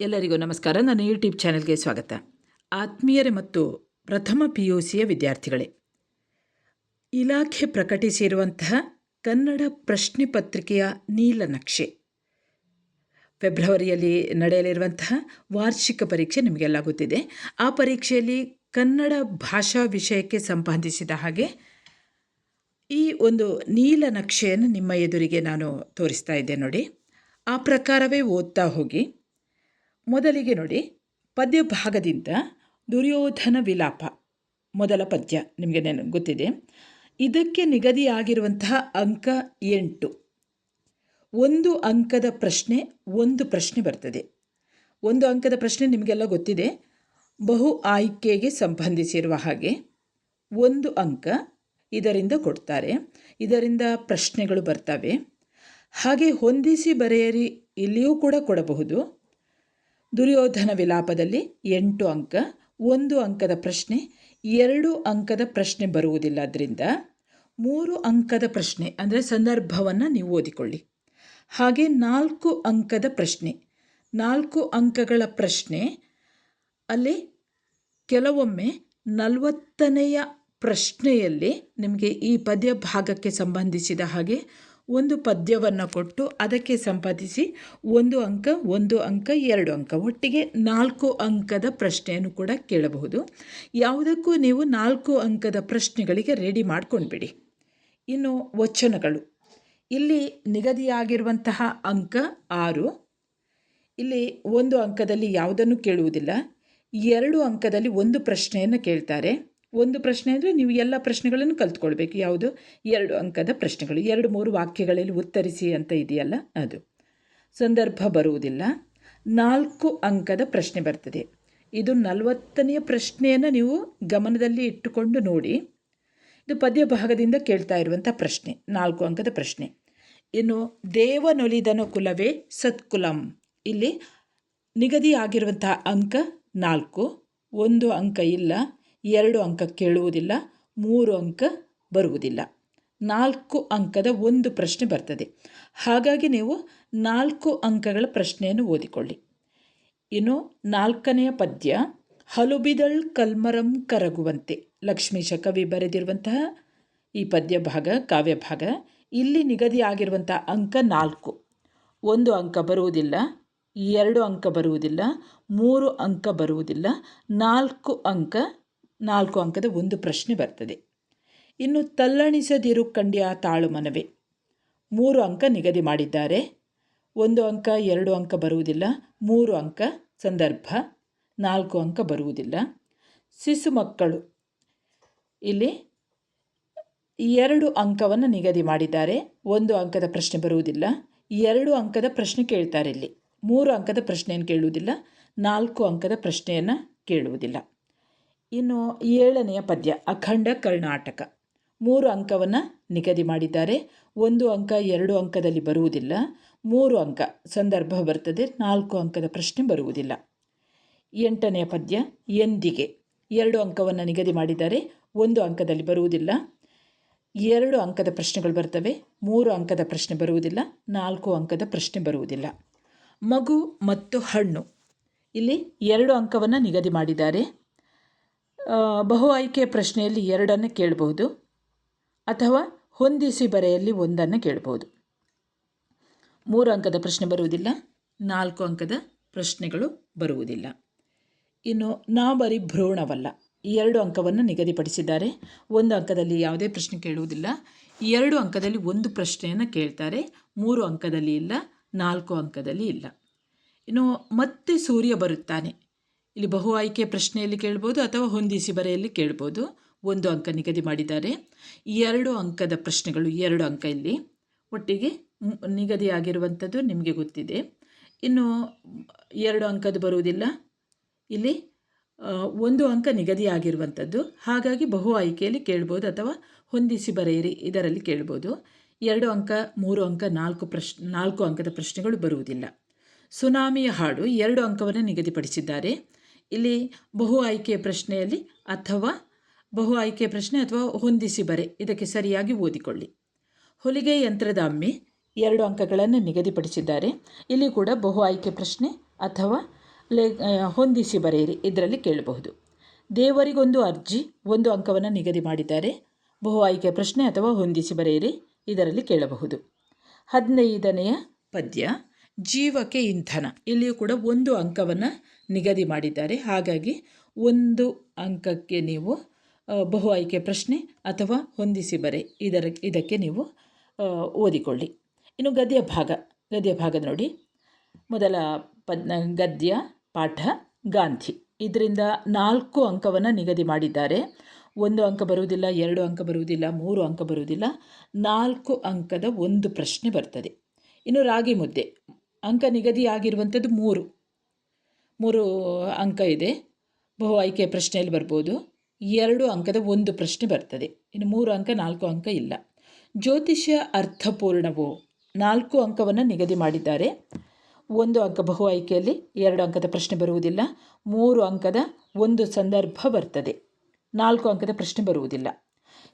ಎಲ್ಲರಿಗೂ ನಮಸ್ಕಾರ. ನನ್ನ ಯೂಟ್ಯೂಬ್ ಚಾನೆಲ್ಗೆ ಸ್ವಾಗತ. ಆತ್ಮೀಯರೇ ಮತ್ತು ಪ್ರಥಮ ಪಿ ಯು ಸಿಯ ವಿದ್ಯಾರ್ಥಿಗಳೇ, ಇಲಾಖೆ ಪ್ರಕಟಿಸಿರುವಂತಹ ಕನ್ನಡ ಪ್ರಶ್ನೆ ಪತ್ರಿಕೆಯ ನೀಲನಕ್ಷೆ ಫೆಬ್ರವರಿಯಲ್ಲಿ ನಡೆಯಲಿರುವಂತಹ ವಾರ್ಷಿಕ ಪರೀಕ್ಷೆ ನಿಮಗೆಲ್ಲ ಗೊತ್ತಿದೆ. ಆ ಪರೀಕ್ಷೆಯಲ್ಲಿ ಕನ್ನಡ ಭಾಷಾ ವಿಷಯಕ್ಕೆ ಸಂಬಂಧಿಸಿದ ಹಾಗೆ ಈ ಒಂದು ನೀಲನಕ್ಷೆಯನ್ನು ನಿಮ್ಮ ಎದುರಿಗೆ ನಾನು ತೋರಿಸ್ತಾ ಇದ್ದೆ ನೋಡಿ. ಆ ಪ್ರಕಾರವೇ ಓದ್ತಾ ಹೋಗಿ ಮೊದಲಿಗೆ ನೋಡಿ, ಪದ್ಯ ಭಾಗದಿಂದ ದುರ್ಯೋಧನ ವಿಲಾಪ. ಮೊದಲ ಪದ್ಯ ನಿಮಗೆ ನೆನ, ಗೊತ್ತಿದೆ. ಇದಕ್ಕೆ ನಿಗದಿಯಾಗಿರುವಂತಹ ಅಂಕ ಎಂಟು. ಒಂದು ಅಂಕದ ಪ್ರಶ್ನೆ, ಒಂದು ಪ್ರಶ್ನೆ ಬರ್ತದೆ. ಒಂದು ಅಂಕದ ಪ್ರಶ್ನೆ ನಿಮಗೆಲ್ಲ ಗೊತ್ತಿದೆ. ಬಹು ಆಯ್ಕೆಗೆ ಸಂಬಂಧಿಸಿರುವ ಹಾಗೆ ಒಂದು ಅಂಕ ಇದರಿಂದ ಕೊಡ್ತಾರೆ. ಇದರಿಂದ ಪ್ರಶ್ನೆಗಳು ಬರ್ತವೆ. ಹಾಗೆ ಹೊಂದಿಸಿ ಬರೆಯರಿ, ಇಲ್ಲಿಯೂ ಕೂಡ ಕೊಡಬಹುದು. ದುರ್ಯೋಧನ ವಿಲಾಪದಲ್ಲಿ ಎಂಟು ಅಂಕ, ಒಂದು ಅಂಕದ ಪ್ರಶ್ನೆ, ಎರಡು ಅಂಕದ ಪ್ರಶ್ನೆ ಬರುವುದಿಲ್ಲ. ಅದರಿಂದ ಮೂರು ಅಂಕದ ಪ್ರಶ್ನೆ ಅಂದರೆ ಸಂದರ್ಭವನ್ನು ನೀವು ಓದಿಕೊಳ್ಳಿ. ಹಾಗೆ ನಾಲ್ಕು ಅಂಕದ ಪ್ರಶ್ನೆ, ನಾಲ್ಕು ಅಂಕಗಳ ಪ್ರಶ್ನೆ, ಅಲ್ಲಿ ಕೆಲವೊಮ್ಮೆ ನಲವತ್ತನೆಯ ಪ್ರಶ್ನೆಯಲ್ಲಿ ನಿಮಗೆ ಈ ಪದ್ಯ ಭಾಗಕ್ಕೆ ಸಂಬಂಧಿಸಿದ ಹಾಗೆ ಒಂದು ಪದ್ಯವನ್ನು ಕೊಟ್ಟು ಅದಕ್ಕೆ ಸಂಪಾದಿಸಿ ಒಂದು ಅಂಕ ಒಂದು ಅಂಕ, ಎರಡು ಅಂಕ. ಒಟ್ಟಿಗೆ ನಾಲ್ಕು ಅಂಕದ ಪ್ರಶ್ನೆಯನ್ನು ಕೂಡ ಕೇಳಬಹುದು. ಯಾವುದಕ್ಕೂ ನೀವು ನಾಲ್ಕು ಅಂಕದ ಪ್ರಶ್ನೆಗಳಿಗೆ ರೆಡಿ ಮಾಡ್ಕೊಂಡ್ಬಿಡಿ. ಇನ್ನು ವಚನಗಳು. ಇಲ್ಲಿ ನಿಗದಿಯಾಗಿರುವಂತಹ ಅಂಕ ಆರು. ಇಲ್ಲಿ ಒಂದು ಅಂಕದಲ್ಲಿ ಯಾವುದನ್ನು ಕೇಳುವುದಿಲ್ಲ. ಎರಡು ಅಂಕದಲ್ಲಿ ಒಂದು ಪ್ರಶ್ನೆಯನ್ನು ಕೇಳ್ತಾರೆ. ಒಂದು ಪ್ರಶ್ನೆ ಅಂದರೆ ನೀವು ಎಲ್ಲ ಪ್ರಶ್ನೆಗಳನ್ನು ಕಲ್ತ್ಕೊಳ್ಬೇಕು. ಯಾವುದು? ಎರಡು ಅಂಕದ ಪ್ರಶ್ನೆಗಳು. ಎರಡು ಮೂರು ವಾಕ್ಯಗಳಲ್ಲಿ ಉತ್ತರಿಸಿ ಅಂತ ಇದೆಯಲ್ಲ ಅದು. ಸಂದರ್ಭ ಬರುವುದಿಲ್ಲ. ನಾಲ್ಕು ಅಂಕದ ಪ್ರಶ್ನೆ ಬರ್ತದೆ. ಇದು ನಲವತ್ತನೆಯ ಪ್ರಶ್ನೆಯನ್ನು ನೀವು ಗಮನದಲ್ಲಿ ಇಟ್ಟುಕೊಂಡು ನೋಡಿ. ಇದು ಪದ್ಯ ಭಾಗದಿಂದ ಕೇಳ್ತಾ ಇರುವಂಥ ಪ್ರಶ್ನೆ. ನಾಲ್ಕು ಅಂಕದ ಪ್ರಶ್ನೆ. ಇನ್ನು ದೇವನೊಲಿದನ ಕುಲವೇ ಸತ್ಕುಲಂ. ಇಲ್ಲಿ ನಿಗದಿಯಾಗಿರುವಂತಹ ಅಂಕ ನಾಲ್ಕು. ಒಂದು ಅಂಕ ಇಲ್ಲ. ಎರಡು ಅಂಕ ಕೇಳುವುದಿಲ್ಲ, ಮೂರು ಅಂಕ ಬರುವುದಿಲ್ಲ. ನಾಲ್ಕು ಅಂಕದ ಒಂದು ಪ್ರಶ್ನೆ ಬರ್ತದೆ. ಹಾಗಾಗಿ ನೀವು ನಾಲ್ಕು ಅಂಕಗಳ ಪ್ರಶ್ನೆಯನ್ನು ಓದಿಕೊಳ್ಳಿ. ಇನ್ನು ನಾಲ್ಕನೆಯ ಪದ್ಯ, ಹಲುಬಿದಳ್ ಕಲ್ಮರಂ ಕರಗುವಂತೆ. ಲಕ್ಷ್ಮೀಶ ಕವಿ ಬರೆದಿರುವಂತಹ ಈ ಪದ್ಯ ಭಾಗ, ಕಾವ್ಯ ಭಾಗ, ಇಲ್ಲಿ ನಿಗದಿಯಾಗಿರುವಂಥ ಅಂಕ ನಾಲ್ಕು. ಒಂದು ಅಂಕ ಬರುವುದಿಲ್ಲ, ಎರಡು ಅಂಕ ಬರುವುದಿಲ್ಲ, ಮೂರು ಅಂಕ ಬರುವುದಿಲ್ಲ, ನಾಲ್ಕು ಅಂಕ ನಾಲ್ಕು ಅಂಕದ ಒಂದು ಪ್ರಶ್ನೆ ಬರ್ತದೆ. ಇನ್ನು ತಲ್ಲಣಿಸದಿರು ಕಂಡ್ಯ ತಾಳು ಮನವೇ. ಮೂರು ಅಂಕ ನಿಗದಿ ಮಾಡಿದ್ದಾರೆ. ಒಂದು ಅಂಕ, ಎರಡು ಅಂಕ ಬರುವುದಿಲ್ಲ. ಮೂರು ಅಂಕ ಸಂದರ್ಭ. ನಾಲ್ಕು ಅಂಕ ಬರುವುದಿಲ್ಲ. ಶಿಶು ಮಕ್ಕಳು. ಇಲ್ಲಿ ಎರಡು ಅಂಕವನ್ನು ನಿಗದಿ ಮಾಡಿದ್ದಾರೆ. ಒಂದು ಅಂಕದ ಪ್ರಶ್ನೆ ಬರುವುದಿಲ್ಲ. ಎರಡು ಅಂಕದ ಪ್ರಶ್ನೆ ಕೇಳ್ತಾರೆ ಇಲ್ಲಿ. ಮೂರು ಅಂಕದ ಪ್ರಶ್ನೆಯನ್ನು ಕೇಳುವುದಿಲ್ಲ. ನಾಲ್ಕು ಅಂಕದ ಪ್ರಶ್ನೆಯನ್ನು ಕೇಳುವುದಿಲ್ಲ. ಇನ್ನು ಏಳನೆಯ ಪದ್ಯ, ಅಖಂಡ ಕರ್ನಾಟಕ. ಮೂರು ಅಂಕವನ್ನು ನಿಗದಿ ಮಾಡಿದ್ದಾರೆ. ಒಂದು ಅಂಕ ಎರಡು ಅಂಕದಲ್ಲಿ ಬರುವುದಿಲ್ಲ. ಮೂರು ಅಂಕ, ಸಂದರ್ಭ ಬರ್ತದೆ. ನಾಲ್ಕು ಅಂಕದ ಪ್ರಶ್ನೆ ಬರುವುದಿಲ್ಲ. ಎಂಟನೆಯ ಪದ್ಯ, ಎಂದಿಗೆ. ಎರಡು ಅಂಕವನ್ನು ನಿಗದಿ ಮಾಡಿದ್ದಾರೆ. ಒಂದು ಅಂಕದಲ್ಲಿ ಬರುವುದಿಲ್ಲ. ಎರಡು ಅಂಕದ ಪ್ರಶ್ನೆಗಳು ಬರ್ತವೆ. ಮೂರು ಅಂಕದ ಪ್ರಶ್ನೆ ಬರುವುದಿಲ್ಲ. ನಾಲ್ಕು ಅಂಕದ ಪ್ರಶ್ನೆ ಬರುವುದಿಲ್ಲ. ಮಗು ಮತ್ತು ಹಣ್ಣು. ಇಲ್ಲಿ ಎರಡು ಅಂಕವನ್ನು ನಿಗದಿ ಮಾಡಿದ್ದಾರೆ. ಬಹು ಆಯ್ಕೆ ಪ್ರಶ್ನೆಯಲ್ಲಿ ಎರಡನ್ನು ಕೇಳಬಹುದು ಅಥವಾ ಹೊಂದಿಸಿ ಬರೆಯಲ್ಲಿ ಒಂದನ್ನು ಕೇಳಬಹುದು ಮೂರು ಅಂಕದ ಪ್ರಶ್ನೆ ಬರುವುದಿಲ್ಲ, ನಾಲ್ಕು ಅಂಕದ ಪ್ರಶ್ನೆಗಳು ಬರುವುದಿಲ್ಲ. ಇನ್ನು ನಾ ಬರೀ ಭ್ರೂಣವಲ್ಲ, ಈ ಎರಡು ಅಂಕವನ್ನು ನಿಗದಿಪಡಿಸಿದ್ದಾರೆ. ಒಂದು ಅಂಕದಲ್ಲಿ ಯಾವುದೇ ಪ್ರಶ್ನೆ ಕೇಳುವುದಿಲ್ಲ ಎರಡು ಅಂಕದಲ್ಲಿ ಒಂದು ಪ್ರಶ್ನೆಯನ್ನು ಕೇಳ್ತಾರೆ, ಮೂರು ಅಂಕದಲ್ಲಿ ಇಲ್ಲ, ನಾಲ್ಕು ಅಂಕದಲ್ಲಿ ಇಲ್ಲ. ಇನ್ನು ಮತ್ತೆ ಸೂರ್ಯ ಬರುತ್ತಾನೆ ಇಲ್ಲಿ ಬಹು ಆಯ್ಕೆ ಪ್ರಶ್ನೆಯಲ್ಲಿ ಕೇಳ್ಬೋದು ಅಥವಾ ಹೊಂದಿಸಿ ಬರೆಯಲ್ಲಿ ಕೇಳ್ಬೋದು. ಒಂದು ಅಂಕ ನಿಗದಿ ಮಾಡಿದ್ದಾರೆ. ಎರಡು ಅಂಕದ ಪ್ರಶ್ನೆಗಳು ಎರಡು ಅಂಕ ಇಲ್ಲಿ. ಒಟ್ಟಿಗೆ ನಿಗದಿಯಾಗಿರುವಂಥದ್ದು ನಿಮಗೆ ಗೊತ್ತಿದೆ. ಇನ್ನು ಎರಡು ಅಂಕದ್ದು ಬರುವುದಿಲ್ಲ. ಇಲ್ಲಿ ಒಂದು ಅಂಕ ನಿಗದಿಯಾಗಿರುವಂಥದ್ದು. ಹಾಗಾಗಿ ಬಹು ಆಯ್ಕೆಯಲ್ಲಿ ಕೇಳ್ಬೋದು ಅಥವಾ ಹೊಂದಿಸಿ ಬರೆಯಿರಿ, ಇದರಲ್ಲಿ ಕೇಳ್ಬೋದು. ಎರಡು ಅಂಕ, ಮೂರು ಅಂಕ, ನಾಲ್ಕು ಪ್ರಶ್, ನಾಲ್ಕು ಅಂಕದ ಪ್ರಶ್ನೆಗಳು ಬರುವುದಿಲ್ಲ. ಸುನಾಮಿಯ ಹಾಡು ಎರಡು ಅಂಕವನ್ನು ನಿಗದಿಪಡಿಸಿದ್ದಾರೆ. ಇಲ್ಲಿ ಬಹು ಆಯ್ಕೆಯ ಪ್ರಶ್ನೆಯಲ್ಲಿ ಅಥವಾ ಬಹು ಆಯ್ಕೆಯ ಪ್ರಶ್ನೆ ಅಥವಾ ಹೊಂದಿಸಿ ಬರೆ. ಇದಕ್ಕೆ ಸರಿಯಾಗಿ ಓದಿಕೊಳ್ಳಿ. ಹೊಲಿಗೆ ಯಂತ್ರದ ಅಮ್ಮಿ ಎರಡು ಅಂಕಗಳನ್ನು ನಿಗದಿಪಡಿಸಿದ್ದಾರೆ. ಇಲ್ಲಿ ಕೂಡ ಬಹು ಆಯ್ಕೆ ಪ್ರಶ್ನೆ ಅಥವಾ ಲೇ ಹೊಂದಿಸಿ ಬರೆಯಿರಿ. ಇದರಲ್ಲಿ ಕೇಳಬಹುದು. ದೇವರಿಗೊಂದು ಅರ್ಜಿ ಒಂದು ಅಂಕವನ್ನು ನಿಗದಿ ಮಾಡಿದ್ದಾರೆ. ಬಹು ಆಯ್ಕೆ ಪ್ರಶ್ನೆ ಅಥವಾ ಹೊಂದಿಸಿ ಬರೆಯಿರಿ. ಇದರಲ್ಲಿ ಕೇಳಬಹುದು. ಹದಿನೈದನೆಯ ಪದ್ಯ ಜೀವಕ್ಕೆ ಇಂಧನ. ಇಲ್ಲಿಯೂ ಕೂಡ ಒಂದು ಅಂಕವನ್ನು ನಿಗದಿ ಮಾಡಿದ್ದಾರೆ. ಹಾಗಾಗಿ ಒಂದು ಅಂಕಕ್ಕೆ ನೀವು ಬಹು ಆಯ್ಕೆ ಪ್ರಶ್ನೆ ಅಥವಾ ಹೊಂದಿಸಿ ಬರೆ. ಇದರ, ಇದಕ್ಕೆ ನೀವು ಓದಿಕೊಳ್ಳಿ. ಇನ್ನು ಗದ್ಯ ಭಾಗ. ಗದ್ಯ ಭಾಗ ನೋಡಿ. ಮೊದಲ ಪದ್ ಗದ್ಯ, ಪಾಠ, ಗಾಂಧಿ. ಇದರಿಂದ ನಾಲ್ಕು ಅಂಕವನ್ನು ನಿಗದಿ ಮಾಡಿದ್ದಾರೆ. ಒಂದು ಅಂಕ ಬರುವುದಿಲ್ಲ, ಎರಡು ಅಂಕ ಬರುವುದಿಲ್ಲ, ಮೂರು ಅಂಕ ಬರುವುದಿಲ್ಲ. ನಾಲ್ಕು ಅಂಕದ ಒಂದು ಪ್ರಶ್ನೆ ಬರ್ತದೆ. ಇನ್ನು ರಾಗಿ ಮುದ್ದೆ. ಅಂಕ ನಿಗದಿಯಾಗಿರುವಂಥದ್ದು ಮೂರು. ಮೂರು ಅಂಕ ಇದೆ. ಬಹು ಆಯ್ಕೆ ಪ್ರಶ್ನೆಯಲ್ಲಿ ಬರ್ಬೋದು. ಎರಡು ಅಂಕದ ಒಂದು ಪ್ರಶ್ನೆ ಬರ್ತದೆ. ಇನ್ನು ಮೂರು ಅಂಕ, ನಾಲ್ಕು ಅಂಕ ಇಲ್ಲ. ಜ್ಯೋತಿಷ್ಯ ಅರ್ಥಪೂರ್ಣವು? ನಾಲ್ಕು ಅಂಕವನ್ನು ನಿಗದಿ ಮಾಡಿದ್ದಾರೆ. ಒಂದು ಅಂಕ ಬಹು ಆಯ್ಕೆಯಲ್ಲಿ ಎರಡು ಅಂಕದ ಪ್ರಶ್ನೆ ಬರುವುದಿಲ್ಲ. ಮೂರು ಅಂಕದ ಒಂದು ಸಂದರ್ಭ ಬರ್ತದೆ. ನಾಲ್ಕು ಅಂಕದ ಪ್ರಶ್ನೆ ಬರುವುದಿಲ್ಲ.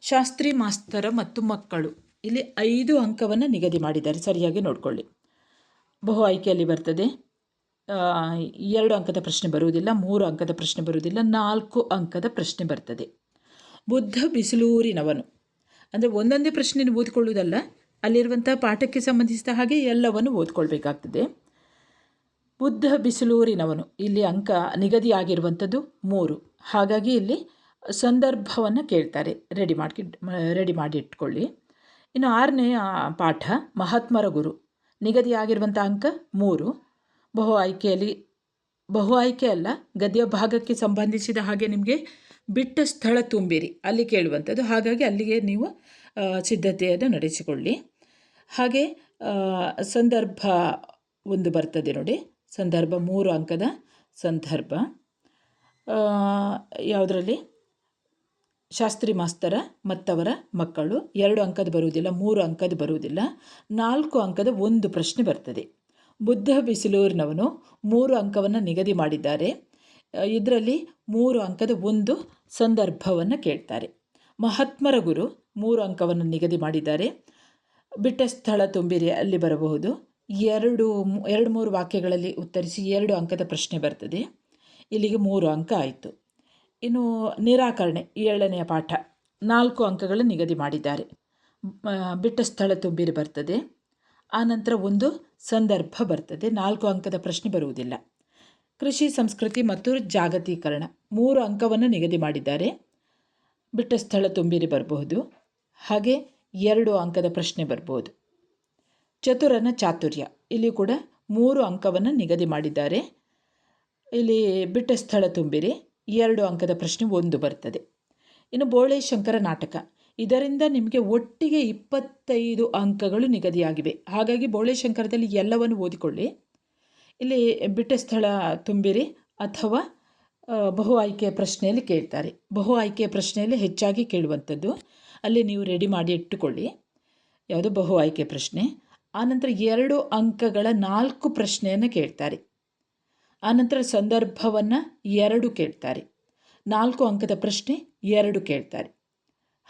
ಶಾಸ್ತ್ರಿ, ಮಾಸ್ತರ ಮತ್ತು ಮಕ್ಕಳು. ಇಲ್ಲಿ ಐದು ಅಂಕವನ್ನು ನಿಗದಿ ಮಾಡಿದ್ದಾರೆ. ಸರಿಯಾಗಿ ನೋಡಿಕೊಳ್ಳಿ. ಬಹು ಆಯ್ಕೆಯಲ್ಲಿ ಬರ್ತದೆ. ಎರಡು ಅಂಕದ ಪ್ರಶ್ನೆ ಬರುವುದಿಲ್ಲ, ಮೂರು ಅಂಕದ ಪ್ರಶ್ನೆ ಬರುವುದಿಲ್ಲ, ನಾಲ್ಕು ಅಂಕದ ಪ್ರಶ್ನೆ ಬರ್ತದೆ. ಬುದ್ಧ ಬಿಸಿಲೂರಿನವನು. ಅಂದರೆ ಒಂದೊಂದೇ ಪ್ರಶ್ನೆ ಓದ್ಕೊಳ್ಳುವುದಲ್ಲ, ಅಲ್ಲಿರುವಂಥ ಪಾಠಕ್ಕೆ ಸಂಬಂಧಿಸಿದ ಹಾಗೆ ಎಲ್ಲವನ್ನು ಓದ್ಕೊಳ್ಬೇಕಾಗ್ತದೆ. ಬುದ್ಧ ಬಿಸಿಲೂರಿನವನು. ಇಲ್ಲಿ ಅಂಕ ನಿಗದಿಯಾಗಿರುವಂಥದ್ದು ಮೂರು. ಹಾಗಾಗಿ ಇಲ್ಲಿ ಸಂದರ್ಭವನ್ನು ಕೇಳ್ತಾರೆ. ರೆಡಿ ಮಾಡಿ ರೆಡಿ ಮಾಡಿ ಇಟ್ಕೊಳ್ಳಿ ಇನ್ನು ಆರನೇ ಪಾಠ, ಮಹಾತ್ಮರ ಗುರು. ನಿಗದಿಯಾಗಿರುವಂಥ ಅಂಕ ಮೂರು. ಬಹು ಆಯ್ಕೆಯಲ್ಲಿ, ಬಹು ಆಯ್ಕೆ ಅಲ್ಲ, ಗದ್ಯ ಭಾಗಕ್ಕೆ ಸಂಬಂಧಿಸಿದ ಹಾಗೆ ನಿಮಗೆ ಬಿಟ್ಟ ಸ್ಥಳ ತುಂಬಿರಿ, ಅಲ್ಲಿ ಕೇಳುವಂಥದ್ದು. ಹಾಗಾಗಿ ಅಲ್ಲಿಗೆ ನೀವು ಸಿದ್ಧತೆಯನ್ನು ನಡೆಸಿಕೊಳ್ಳಿ. ಹಾಗೆ ಸಂದರ್ಭ ಒಂದು ಬರ್ತದೆ ನೋಡಿ. ಸಂದರ್ಭ ಮೂರು ಅಂಕದ ಸಂದರ್ಭ. ಯಾವುದರಲ್ಲಿ? ಶಾಸ್ತ್ರಿ ಮಾಸ್ತರ, ಮತ್ತವರ ಮಕ್ಕಳು. ಎರಡು ಅಂಕದ ಬರುವುದಿಲ್ಲ, ಮೂರು ಅಂಕದ ಬರುವುದಿಲ್ಲ. ನಾಲ್ಕು ಅಂಕದ ಒಂದು ಪ್ರಶ್ನೆ ಬರ್ತದೆ. ಬುದ್ಧ ಬಿಸಿಲೂರಿನವನು ಮೂರು ಅಂಕವನ್ನು ನಿಗದಿ ಮಾಡಿದ್ದಾರೆ. ಇದರಲ್ಲಿ ಮೂರು ಅಂಕದ ಒಂದು ಸಂದರ್ಭವನ್ನು ಕೇಳ್ತಾರೆ. ಮಹಾತ್ಮರ ಗುರು ಮೂರು ಅಂಕವನ್ನು ನಿಗದಿ ಮಾಡಿದ್ದಾರೆ. ಬಿಟ್ಟ ಸ್ಥಳ ತುಂಬಿರಿ, ಅಲ್ಲಿ ಬರಬಹುದು. ಎರಡು ಎರಡು ಮೂರು ವಾಕ್ಯಗಳಲ್ಲಿ ಉತ್ತರಿಸಿ ಎರಡು ಅಂಕದ ಪ್ರಶ್ನೆ ಬರ್ತದೆ. ಇಲ್ಲಿಗೆ ಮೂರು ಅಂಕ ಆಯಿತು. ಇನ್ನು ನಿರಾಕರಣೆ, ಏಳನೆಯ ಪಾಠ. ನಾಲ್ಕು ಅಂಕಗಳು ನಿಗದಿ ಮಾಡಿದ್ದಾರೆ. ಬಿಟ್ಟ ಸ್ಥಳ ತುಂಬಿರಿ ಬರ್ತದೆ. ಆನಂತರ ಒಂದು ಸಂದರ್ಭ ಬರ್ತದೆ. ನಾಲ್ಕು ಅಂಕದ ಪ್ರಶ್ನೆ ಬರುವುದಿಲ್ಲ. ಕೃಷಿ, ಸಂಸ್ಕೃತಿ ಮತ್ತು ಜಾಗತೀಕರಣ ಮೂರು ಅಂಕವನ್ನು ನಿಗದಿ ಮಾಡಿದ್ದಾರೆ. ಬಿಟ್ಟ ಸ್ಥಳ ತುಂಬಿರಿ ಬರಬಹುದು. ಹಾಗೆ ಎರಡು ಅಂಕದ ಪ್ರಶ್ನೆ ಬರ್ಬೋದು ಚತುರನ ಚಾತುರ್ಯ. ಇಲ್ಲಿ ಕೂಡ ಮೂರು ಅಂಕವನ್ನು ನಿಗದಿ ಮಾಡಿದ್ದಾರೆ. ಇಲ್ಲಿ ಬಿಟ್ಟ ಸ್ಥಳ ತುಂಬಿರಿ. ಎರಡು ಅಂಕದ ಪ್ರಶ್ನೆ ಒಂದು ಬರ್ತದೆ. ಇನ್ನು ಬೋಳೆ ಶಂಕರ ನಾಟಕ. ಇದರಿಂದ ನಿಮಗೆ ಒಟ್ಟಿಗೆ ಇಪ್ಪತ್ತೈದು ಅಂಕಗಳು ನಿಗದಿಯಾಗಿವೆ. ಹಾಗಾಗಿ ಬೋಳೆ ಶಂಕರದಲ್ಲಿ ಎಲ್ಲವನ್ನು ಓದಿಕೊಳ್ಳಿ. ಇಲ್ಲಿ ಬಿಟ್ಟ ಸ್ಥಳ ತುಂಬಿರಿ ಅಥವಾ ಬಹು ಆಯ್ಕೆಯ ಪ್ರಶ್ನೆಯಲ್ಲಿ ಕೇಳ್ತಾರೆ. ಬಹು ಆಯ್ಕೆಯ ಪ್ರಶ್ನೆಯಲ್ಲಿ ಹೆಚ್ಚಾಗಿ ಕೇಳುವಂಥದ್ದು. ಅಲ್ಲಿ ನೀವು ರೆಡಿ ಮಾಡಿ ಇಟ್ಟುಕೊಳ್ಳಿ. ಯಾವುದು ಬಹು ಆಯ್ಕೆ ಪ್ರಶ್ನೆ? ಆನಂತರ ಎರಡು ಅಂಕಗಳ ನಾಲ್ಕು ಪ್ರಶ್ನೆಯನ್ನು ಕೇಳ್ತಾರೆ. ಆನಂತರ ಸಂದರ್ಭವನ್ನು ಎರಡು ಕೇಳ್ತಾರೆ. ನಾಲ್ಕು ಅಂಕದ ಪ್ರಶ್ನೆ ಎರಡು ಕೇಳ್ತಾರೆ.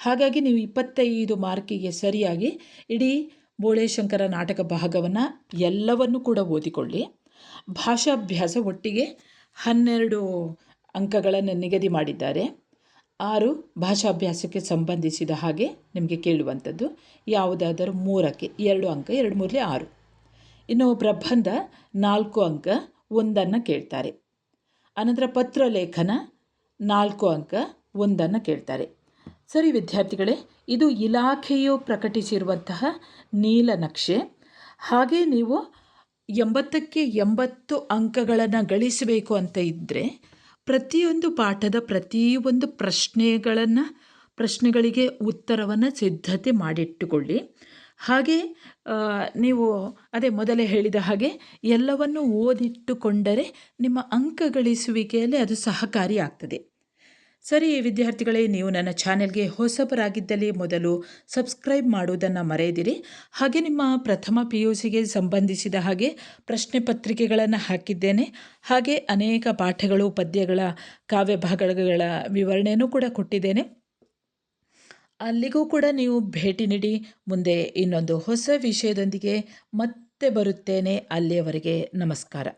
ಹಾಗಾಗಿ ನೀವು ಇಪ್ಪತ್ತೈದು ಮಾರ್ಕಿಗೆ ಸರಿಯಾಗಿ ಇಡೀ ಬೋಳೇಶಂಕರ ನಾಟಕ ಭಾಗವನ್ನು ಎಲ್ಲವನ್ನು ಕೂಡ ಓದಿಕೊಳ್ಳಿ. ಭಾಷಾಭ್ಯಾಸ ಒಟ್ಟಿಗೆ ಹನ್ನೆರಡು ಅಂಕಗಳನ್ನು ನಿಗದಿ ಮಾಡಿದ್ದಾರೆ. ಆರು ಭಾಷಾಭ್ಯಾಸಕ್ಕೆ ಸಂಬಂಧಿಸಿದ ಹಾಗೆ ನಿಮಗೆ ಕೇಳುವಂಥದ್ದು. ಯಾವುದಾದರೂ ಮೂರಕ್ಕೆ, ಎರಡು ಅಂಕ, ಎರಡು ಮೂರಲಿ ಆರು. ಇನ್ನು ಪ್ರಬಂಧ ನಾಲ್ಕು ಅಂಕ, ಒಂದನ್ನು ಕೇಳ್ತಾರೆ. ಅನಂತರ ಪತ್ರ ಲೇಖನ ನಾಲ್ಕು ಅಂಕ, ಒಂದನ್ನು ಕೇಳ್ತಾರೆ. ಸರಿ ವಿದ್ಯಾರ್ಥಿಗಳೇ, ಇದು ಇಲಾಖೆಯು ಪ್ರಕಟಿಸಿರುವಂತಹ ನೀಲನಕ್ಷೆ ಹಾಗೆ ನೀವು ಎಂಬತ್ತಕ್ಕೆ ಎಂಬತ್ತು ಅಂಕಗಳನ್ನು ಗಳಿಸಬೇಕು ಅಂತ ಇದ್ದರೆ ಪ್ರತಿಯೊಂದು ಪಾಠದ ಪ್ರತಿಯೊಂದು ಪ್ರಶ್ನೆಗಳನ್ನು, ಪ್ರಶ್ನೆಗಳಿಗೆ ಉತ್ತರವನ್ನು ಸಿದ್ಧತೆ ಮಾಡಿಟ್ಟುಕೊಳ್ಳಿ. ಹಾಗೆ ನೀವು ಅದೇ ಮೊದಲೇ ಹೇಳಿದ ಹಾಗೆ ಎಲ್ಲವನ್ನು ಓದಿಟ್ಟುಕೊಂಡರೆ ನಿಮ್ಮ ಅಂಕ ಗಳಿಸುವಿಕೆಯಲ್ಲಿ ಅದು ಸಹಕಾರಿಯಾಗ್ತದೆ ಸರಿ ವಿದ್ಯಾರ್ಥಿಗಳೇ, ನೀವು ನನ್ನ ಚಾನೆಲ್ಗೆ ಹೊಸಬರಾಗಿದ್ದಲ್ಲಿ ಮೊದಲು ಸಬ್ಸ್ಕ್ರೈಬ್ ಮಾಡುವುದನ್ನು ಮರೆಯದಿರಿ. ಹಾಗೆ ನಿಮ್ಮ ಪ್ರಥಮ ಪಿ ಯು ಸಿಗೆ ಸಂಬಂಧಿಸಿದ ಹಾಗೆ ಪ್ರಶ್ನೆ ಪತ್ರಿಕೆಗಳನ್ನು ಹಾಕಿದ್ದೇನೆ. ಹಾಗೆ ಅನೇಕ ಪಾಠಗಳು, ಪದ್ಯಗಳ, ಕಾವ್ಯ ಭಾಗಗಳ ವಿವರಣೆಯೂ ಕೂಡ ಕೊಟ್ಟಿದ್ದೇನೆ. ಅಲ್ಲಿಗೂ ಕೂಡ ನೀವು ಭೇಟಿ ನೀಡಿ, ಮುಂದೆ ಇನ್ನೊಂದು ಹೊಸ ವಿಷಯದೊಂದಿಗೆ ಮತ್ತೆ ಬರುತ್ತೇನೆ. ಅಲ್ಲಿಯವರೆಗೆ ನಮಸ್ಕಾರ.